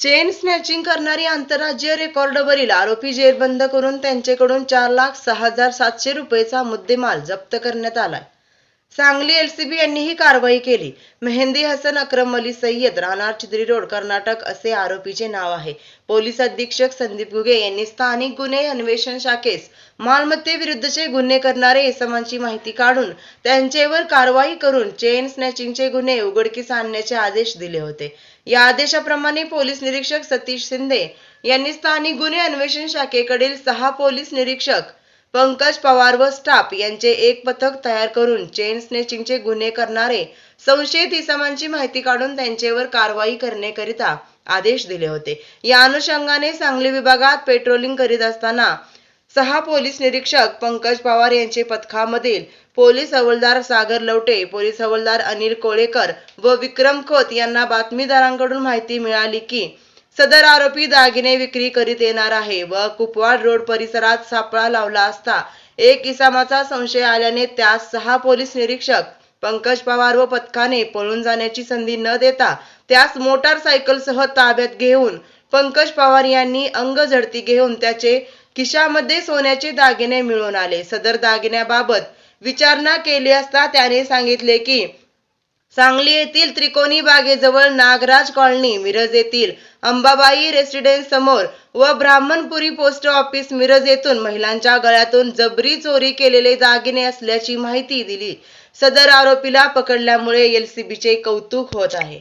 Chain snatching करणारी आंतरराज्यीय रेकॉर्डवरील आरोपी जेरबंद करून त्यांच्याकडून चार लाख सहा हजार सातशे रुपयेचा मुद्देमाल जप्त करण्यात आलाय. सांगली एलसीबी यांनी ही कारवाई केली. मेहंदी हसन अक्रम अली सय्यद राहणार चिद्री रोड कर्नाटक असे आरोपीचे नाव आहे. पोलीस अधीक्षक संदीप गुगे यांनी स्थानिक गुन्हे अन्वेषण शाखेस मालमत्तेविरुद्धचे गुन्हे करणारे इसमांची माहिती काढून त्यांच्यावर कारवाई करून चेन स्नॅचिंगचे गुन्हे उघडकीस आणण्याचे आदेश दिले होते. या आदेशाप्रमाणे पोलीस निरीक्षक सतीश शिंदे यांनी स्थानिक गुन्हे अन्वेषण शाखेकडील सहा पोलीस निरीक्षक पंकज पवार व स्टाफ यांचे एक पथक तयार करून चेन स्नेचिंगचे गुन्हे करणारे संशयित इसमांची माहिती काढून त्यांच्यावर कारवाई करण्याकरिता आदेश दिले होते. या अनुषंगाने सांगली विभागात पेट्रोलिंग करीत असताना सहा पोलीस निरीक्षक पंकज पवार यांचे पथकामधील पोलीस हवालदार सागर लवटे पोलीस हवालदार अनिल कोळेकर व विक्रम खोत यांना बातमीदारांकडून माहिती मिळाली की सदर आरोपी दागिने विक्री करीत येणार आहे व कुपवाड रोड परिसरात सापळा लावला असता एक इसामाचा संशय आल्याने त्यास सहा पोलीस निरीक्षक पंकज पवार व पथकाने पळून जाण्याची संधी न देता त्यास मोटारसायकलसह ताब्यात घेऊन पंकज पवार यांनी अंग झडती घेऊन त्याचे खिशामध्ये सोन्याचे दागिने मिळून आले. सदर दागिन्याबाबत विचारणा केली असता त्याने सांगितले की सांगली येथील त्रिकोणी बागेजवळ नागराज कॉलनी मिरज येथील अंबाबाई रेसिडेन्स समोर व ब्राह्मणपुरी पोस्ट ऑफिस मिरज येथून महिलांच्या गळ्यातून जबरी चोरी केलेले दागिने असल्याची माहिती दिली. सदर आरोपीला पकडल्यामुळे एलसीबीचे कौतुक होत आहे.